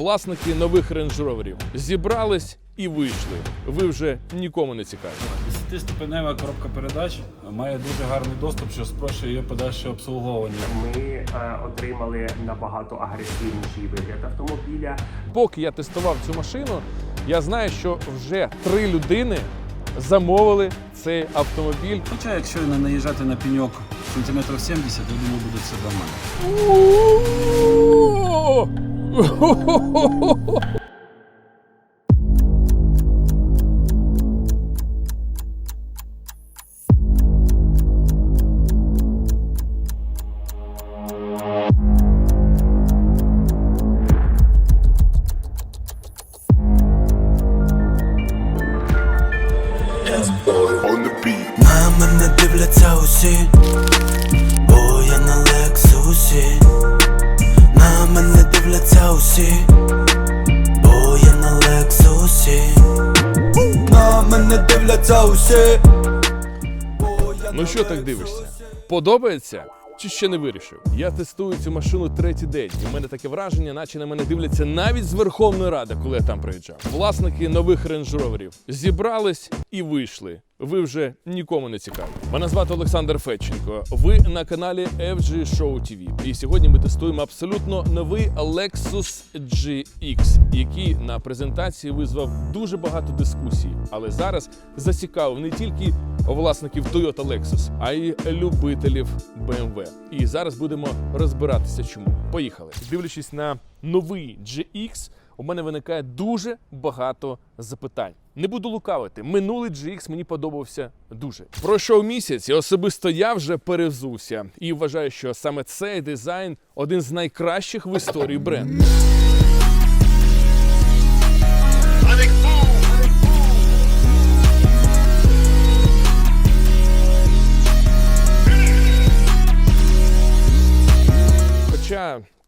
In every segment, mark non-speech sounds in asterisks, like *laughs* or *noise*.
Власники нових рейндж-роверів зібрались і вийшли. Ви вже нікому не цікаві. 10-ступенева коробка передач має дуже гарний доступ, що спрощує її подальше обслуговування. Ми е, отримали набагато агресивніший вигляд автомобіля. Поки я тестував цю машину, я знаю, що вже три людини замовили цей автомобіль. Хоча, якщо не наїжджати на пеньок сантиметрів 70, я думаю, буде все нормально. На мене дивляться усі, бо я на Лексусі. Мене дивляться усі, бо я на Лексусі. На мене дивляться усі. Ну що так дивишся? Подобається? Чи ще не вирішив? Я тестую цю машину третій день. І в мене таке враження, наче на мене дивляться навіть з Верховної Ради, коли я там приїжджав. Власники нових рейндж-роверів зібрались і вийшли. Ви вже нікому не цікаві. Мене звати Олександр Федченко. Ви на каналі FG Show TV. І сьогодні ми тестуємо абсолютно новий Lexus GX, який на презентації визвав дуже багато дискусій, але зараз зацікавив не тільки власників Toyota Lexus, а й любителів BMW. І зараз будемо розбиратися, чому. Поїхали. Дивлячись на новий GX, у мене виникає дуже багато запитань. Не буду лукавити. Минулий GX мені подобався дуже. Пройшов місяць, і особисто я вже перевзувся і вважаю, що саме цей дизайн один з найкращих в історії бренду.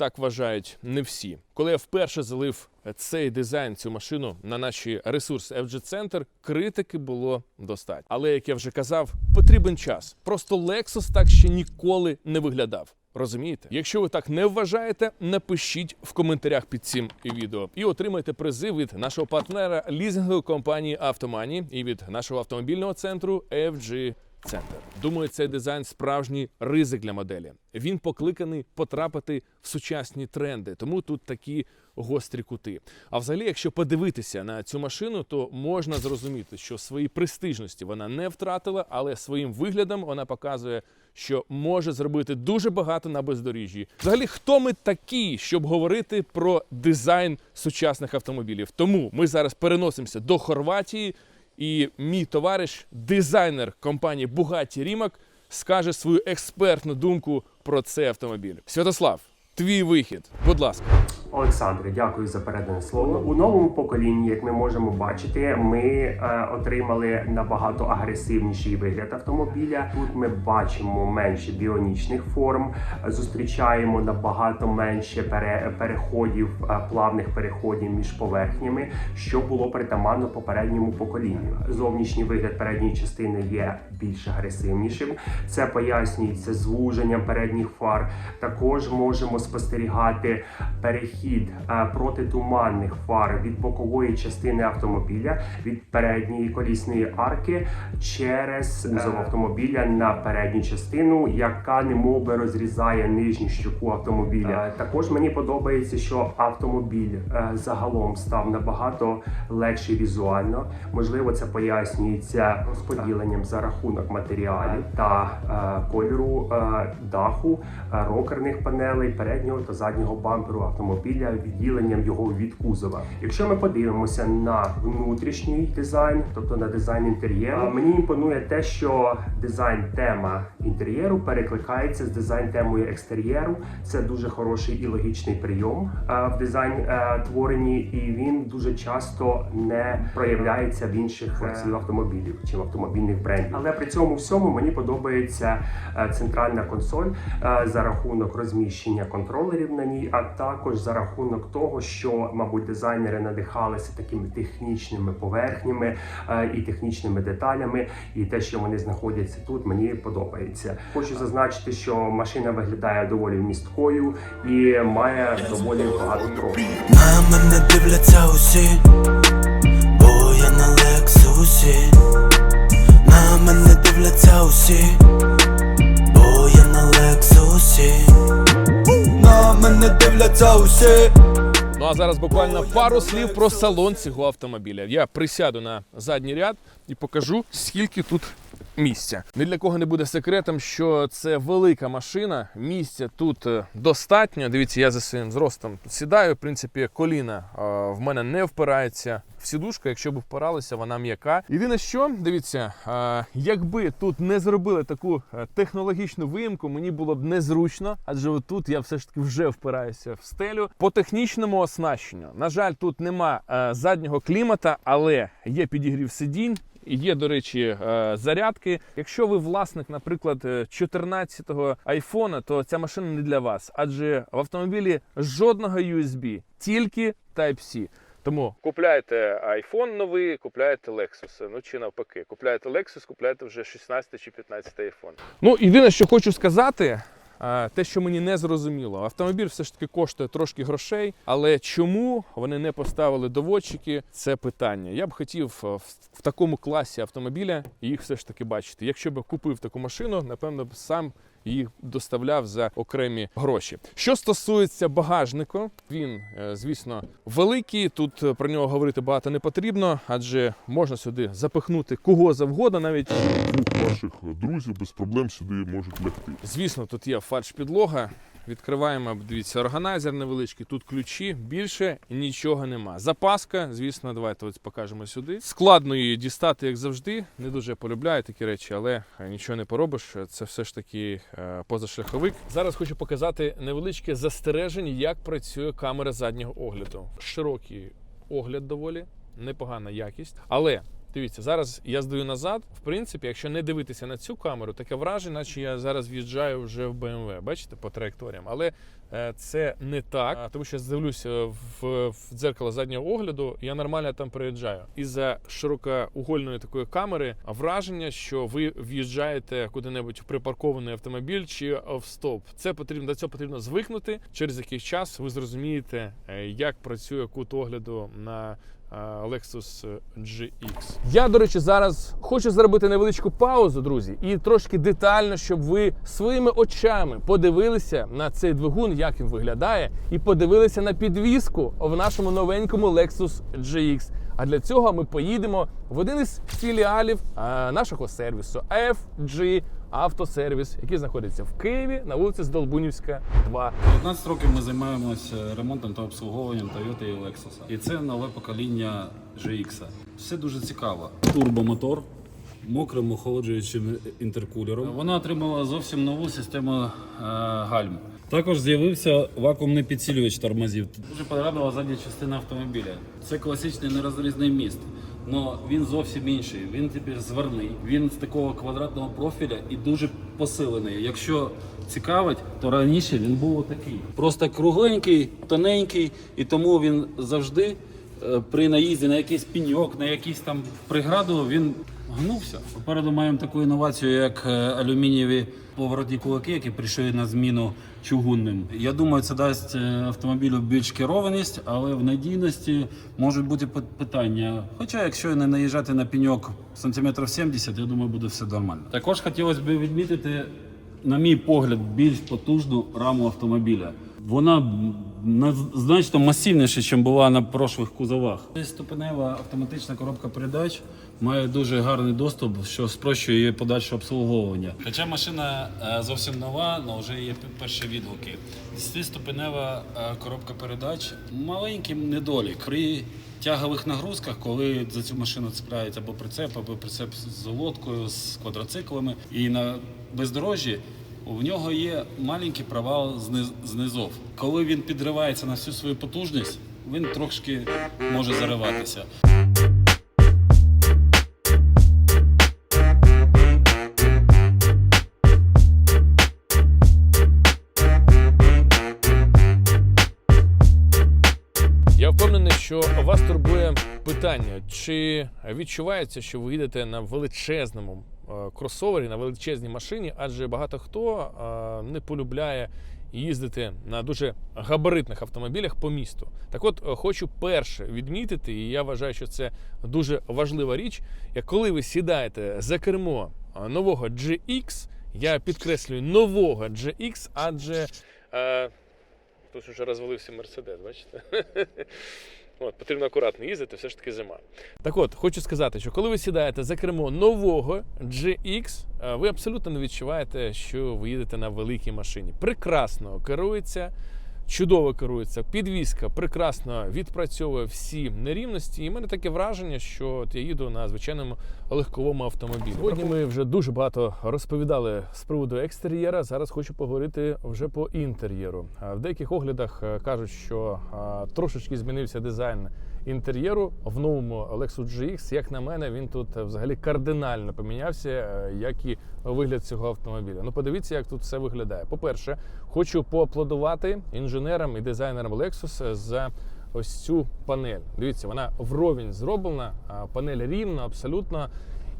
Так вважають не всі. Коли я вперше залив цей дизайн, цю машину на наші ресурси FG Center, критики було достатньо. Але як я вже казав, потрібен час. Просто Lexus так ще ніколи не виглядав. Розумієте? Якщо ви так не вважаєте, напишіть в коментарях під цим відео і отримайте призи від нашого партнера лізингової компанії Автомані і від нашого автомобільного центру FG Центр. Думаю, цей дизайн справжній ризик для моделі. Він покликаний потрапити в сучасні тренди, тому тут такі гострі кути. А взагалі, якщо подивитися на цю машину, то можна зрозуміти, що свої престижності вона не втратила, але своїм виглядом вона показує, що може зробити дуже багато на бездоріжжі. Взагалі, хто ми такі, щоб говорити про дизайн сучасних автомобілів? Тому ми зараз переносимося до Хорватії. І мій товариш, дизайнер компанії Bugatti Rimac, скаже свою експертну думку про цей автомобіль. Святослав, твій вихід, будь ласка. Олександре, дякую за передане слово. У новому поколінні, як ми можемо бачити, ми е, отримали набагато агресивніший вигляд автомобіля. Тут ми бачимо менше біонічних форм, зустрічаємо набагато менше пере, переходів, е, плавних переходів між поверхнями, що було притаманно попередньому поколінню. Зовнішній вигляд передньої частини є більш агресивнішим. Це пояснюється звуженням передніх фар. Також можемо спостерігати перехід е, протитуманних фар від бокової частини автомобіля від передньої колісної арки через кузов автомобіля на передню частину, яка немов би розрізає нижню щоку автомобіля. Е, Також мені подобається, що автомобіль е, загалом став набагато легший візуально. Можливо, це пояснюється розподіленням за рахунок матеріалів та е, кольору е, даху, е, рокерних панелей, переднього та заднього бамперу автомобіля, відділенням його від кузова. Якщо ми подивимося на внутрішній дизайн, тобто на дизайн інтер'єру, е, мені імпонує те, що дизайн тема інтер'єру перекликається з дизайн темою екстер'єру. Це дуже хороший і логічний прийом е, в дизайн е, творенні, і він дуже часто не проявляється в інших творців автомобілів чи в автомобільних брендів. Але при цьому всьому мені подобається е, центральна консоль е, за рахунок розміщення контролерів на ній, а також за рахунок того, що, мабуть, дизайнери надихалися такими технічними поверхнями е, і технічними деталями, і те, що вони знаходяться тут, мені подобається. Хочу зазначити, що машина виглядає доволі місткою і має доволі багато простору. На мене дивляться усі, бо я на Лексусі. На мене дивляться усі, бо я на Лексусі. Мене дивляться усі. Ну а зараз буквально пару слів про салон цього автомобіля. Я присяду на задній ряд і покажу, скільки тут місця. Ні для кого не буде секретом, що це велика машина. Місця тут е, достатньо. Дивіться, я за своїм зростом сідаю. В принципі, коліна е, в мене не впирається в сідушку. Якщо б впиралися, вона м'яка. Єдине, що дивіться, е, якби тут не зробили таку технологічну виїмку, мені було б незручно, адже тут я все ж таки вже впираюся в стелю. По технічному оснащенню, на жаль, тут нема заднього клімата, але є підігрів сидінь. Є, до речі, е, зарядки. Якщо ви власник, наприклад, е, 14-го айфона, то ця машина не для вас, адже в автомобілі жодного USB, тільки Type-C. Тому купляйте iPhone новий, купляєте Lexus. Ну чи навпаки, купляєте Lexus, купляєте вже 16 чи 15 iPhone. Ну, єдине, що хочу сказати, е, те, що мені не зрозуміло, автомобіль все ж таки коштує трошки грошей, але чому вони не поставили доводчики, це питання. Я б хотів е, в, такому класі автомобіля їх все ж таки бачити. Якщо б купив таку машину, напевно б сам їх доставляв за окремі гроші. Що стосується багажнику, він, е, звісно, великий. Тут е, про нього говорити багато не потрібно, адже можна сюди запихнути кого завгодно, навіть Двох ваших друзів без проблем сюди можуть лягти. Звісно, тут є фальш-підлога. Відкриваємо, дивіться, органайзер невеличкий, тут ключі, більше нічого нема. Запаска, звісно, давайте ось покажемо сюди. Складно її дістати, як завжди. Не дуже полюбляю такі речі, але нічого не поробиш. Це все ж таки е, позашляховик. Зараз хочу показати невеличке застереження, як працює камера заднього огляду. Широкий огляд доволі, непогана якість. Але Дивіться, зараз я здаю назад. В принципі, якщо не дивитися на цю камеру, таке враження, наче я зараз в'їжджаю вже в BMW, бачите, по траєкторіям. Але е, це не так, тому що я дивлюся в, в дзеркало заднього огляду, я нормально там приїжджаю. Із-за широкоугольної такої камери враження, що ви в'їжджаєте куди-небудь в припаркований автомобіль чи в стоп. Це потрібно до цього потрібно звикнути. Через якийсь час ви зрозумієте, е, як працює кут огляду на Lexus GX. Я, до речі, зараз хочу зробити невеличку паузу, друзі, і трошки детально, щоб ви своїми очами подивилися на цей двигун, як він виглядає, і подивилися на підвіску в нашому новенькому Lexus GX. А для цього ми поїдемо в один із філіалів а, нашого сервісу FG Автосервіс, який знаходиться в Києві на вулиці Здолбунівська, 2. 15 років ми займаємося ремонтом та обслуговуванням Toyota і Lexus. І це нове покоління GX. Все дуже цікаво. Турбомотор. Мокрим охолоджуючим інтеркулером. Вона отримала зовсім нову систему е, гальм. Також з'явився вакуумний підсилювач тормозів. Дуже порадувала задня частина автомобіля. Це класичний нерозрізний міст. але він зовсім інший. Він тепер зверний. Він з такого квадратного профіля і дуже посилений. Якщо цікавить, то раніше він був отакий. Просто кругленький, тоненький, і тому він завжди е, при наїзді на якийсь піньок, на якийсь там преграду, він гнувся. Попереду маємо таку інновацію, як е, алюмінієві поворотні кулаки, які прийшли на зміну чугунним. Я думаю, це дасть е, автомобілю більш керованість, але в надійності можуть бути питання. Хоча, якщо не наїжджати на піньок сантиметрів 70, я думаю, буде все нормально. Також хотілося б відмітити, на мій погляд, більш потужну раму автомобіля. Вона на- значно масивніша, ніж була на прошлих кузовах. Ступенева автоматична коробка передач має дуже гарний доступ, що спрощує її подальше обслуговування. Хоча машина е, зовсім нова, але вже є перші відгуки. Десятиступенева е, коробка передач маленький недолік. При тягових нагрузках, коли за цю машину цепляють або прицеп, або прицеп з лодкою, з квадроциклами, і на бездорожжі у нього є маленький провал зниз- знизов. Коли він підривається на всю свою потужність, він трошки може зариватися. Вас турбує питання, чи відчувається, що ви їдете на величезному е, кросовері, на величезній машині, адже багато хто е, не полюбляє їздити на дуже габаритних автомобілях по місту. Так от е, хочу перше відмітити, і я вважаю, що це дуже важлива річ. Як коли ви сідаєте за кермо нового GX, я підкреслюю нового GX, адже тут вже розвалився Мерседес, бачите? *laughs* От, потрібно акуратно їздити, все ж таки зима. Так от, хочу сказати, що коли ви сідаєте за кермо нового GX, е, ви абсолютно не відчуваєте, що ви їдете на великій машині. Прекрасно керується, чудово керується. Підвізка прекрасно відпрацьовує всі нерівності. І в мене таке враження, що от я їду на звичайному легковому автомобілі. Сьогодні ми вже дуже багато розповідали з приводу екстер'єра. Зараз хочу поговорити вже по інтер'єру. В деяких оглядах е, кажуть, що трошечки змінився дизайн інтер'єру в новому Lexus GX. Як на мене, він тут е, взагалі кардинально помінявся, е, як і вигляд цього автомобіля. Ну, подивіться, як тут все виглядає. По-перше, хочу поаплодувати інженерам і дизайнерам Lexus за ось цю панель. Дивіться, вона вровень зроблена, панель рівна, абсолютно.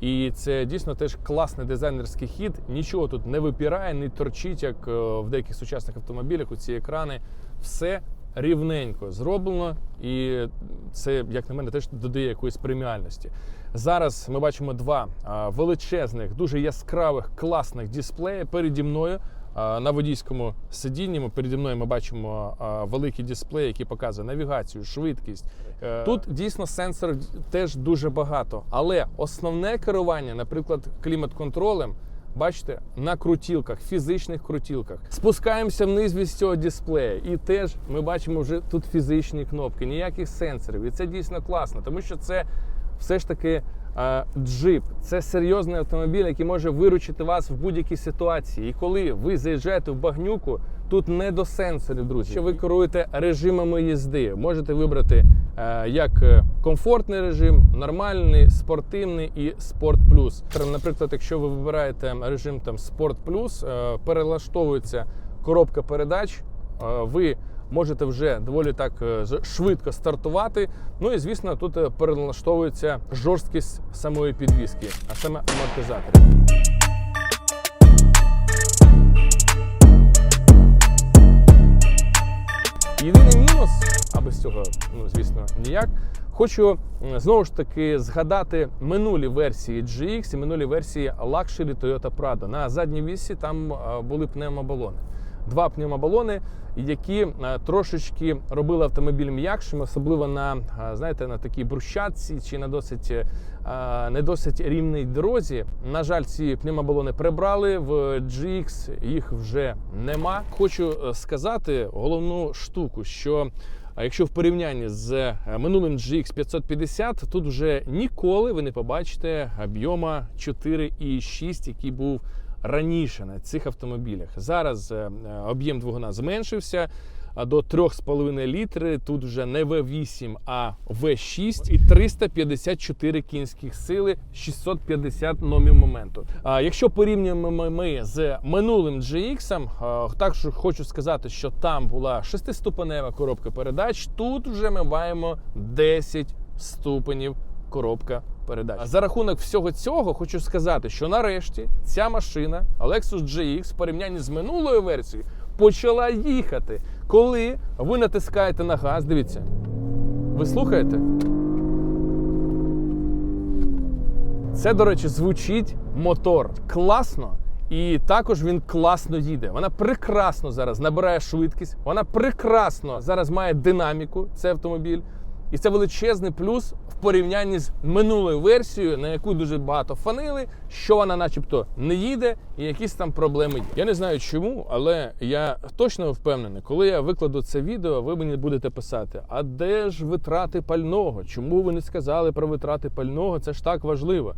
І це дійсно теж класний дизайнерський хід. Нічого тут не випирає, не торчить, як е, в деяких сучасних автомобілях. У ці екрани все рівненько зроблено, і це, як на мене, теж додає якоїсь преміальності. Зараз ми бачимо два величезних, дуже яскравих, класних дисплеї переді мною. На водійському сидінні ми переді мною ми бачимо великий дисплей, який показує навігацію, швидкість. Е, Тут дійсно сенсорів теж дуже багато, але основне керування, наприклад, клімат-контролем, бачите, на крутілках, фізичних крутілках. Спускаємося вниз від цього дисплея, і теж ми бачимо вже тут фізичні кнопки, ніяких сенсорів. І це дійсно класно, тому що це все ж таки джип. Це серйозний автомобіль, який може виручити вас в будь-якій ситуації. І коли ви заїжджаєте в багнюку, тут не до сенсорів, друзі. Що ви керуєте режимами їзди, можете вибрати е, як е, комфортний режим, нормальний, спортивний і спорт плюс. Наприклад, якщо ви вибираєте режим там спорт плюс, е, перелаштовується коробка передач. е, Ви можете вже доволі так е, швидко стартувати. Ну і звісно, тут е, перелаштовується жорсткість самої підвіски, а саме амортизаторів. Єдиний мінус, а без цього, ну звісно, ніяк. Хочу знову ж таки згадати минулі версії GX і минулі версії Luxury Toyota Prado. На задній вісі там були пневмобалони. Два пневмобалони, які е, трошечки робили автомобіль м'якшим, особливо на е, знаєте, на такій брусчатці чи на досить е, не досить рівній дорозі. На жаль, ці пневмобалони прибрали в GX, їх вже нема. Хочу сказати головну штуку, що якщо в порівнянні з минулим GX 550, тут вже ніколи ви не побачите об'єма 4,6, який був раніше на цих автомобілях. Зараз е, е, об'єм двигуна зменшився. До 3,5 літри тут вже не V8, а V6 і 354 кінських сили, 650 номів моменту. А якщо порівнюємо ми- з минулим GX, а, також хочу сказати, що там була шестиступенева коробка передач. Тут вже ми маємо 10 ступенів коробка передач. За рахунок всього цього хочу сказати, що нарешті ця машина Lexus GX в порівнянні з минулою версією почала їхати. Коли ви натискаєте на газ, дивіться, ви слухаєте? Це, до речі, звучить мотор класно. І також він класно їде. Вона прекрасно зараз набирає швидкість. Вона прекрасно зараз має динаміку. Цей автомобіль. І це величезний плюс в порівнянні з минулою версією, на яку дуже багато фанили, що вона, начебто, не їде, і якісь там проблеми є. Я не знаю чому, але я точно впевнений, коли я викладу це відео, ви мені будете писати: а де ж витрати пального? Чому ви не сказали про витрати пального? Це ж так важливо.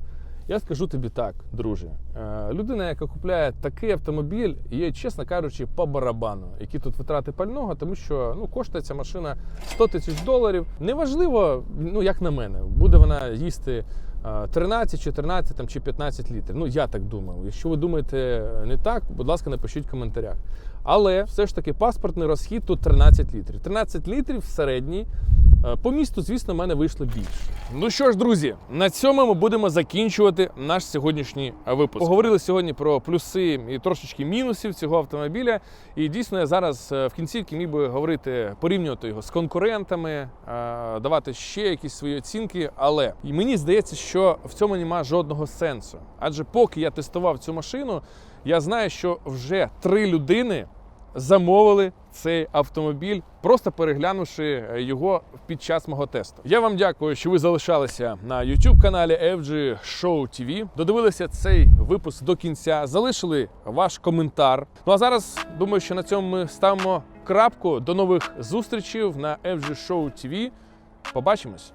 Я скажу тобі так, друже. Е, Людина, яка купляє такий автомобіль, є, чесно кажучи, по барабану, які тут витрати пального, тому що ну, коштує ця машина 100 тисяч доларів. Неважливо, ну як на мене, буде вона їсти е, 13, 14 там, чи 15 літрів. Ну, я так думав. Якщо ви думаєте не так, будь ласка, напишіть в коментарях. Але все ж таки паспортний розхід тут 13 літрів. 13 літрів в середній. Е, По місту, звісно, в мене вийшло більше. Ну що ж, друзі, на цьому ми будемо закінчувати наш сьогоднішній е, випуск. Поговорили сьогодні про плюси і трошечки мінусів цього автомобіля. І дійсно я зараз е, в кінцівці міг би говорити, порівнювати його з конкурентами, давати ще якісь свої оцінки. Але і мені здається, що в цьому немає жодного сенсу. Адже поки я тестував цю машину, я знаю, що вже три людини замовили цей автомобіль, просто переглянувши е, його під час мого тесту. Я вам дякую, що ви залишалися на youtube каналі FG Show TV. Додивилися цей випуск до кінця, залишили ваш коментар. Ну а зараз думаю, що на цьому ми ставимо крапку. До нових зустрічей на FG Show TV. Побачимось!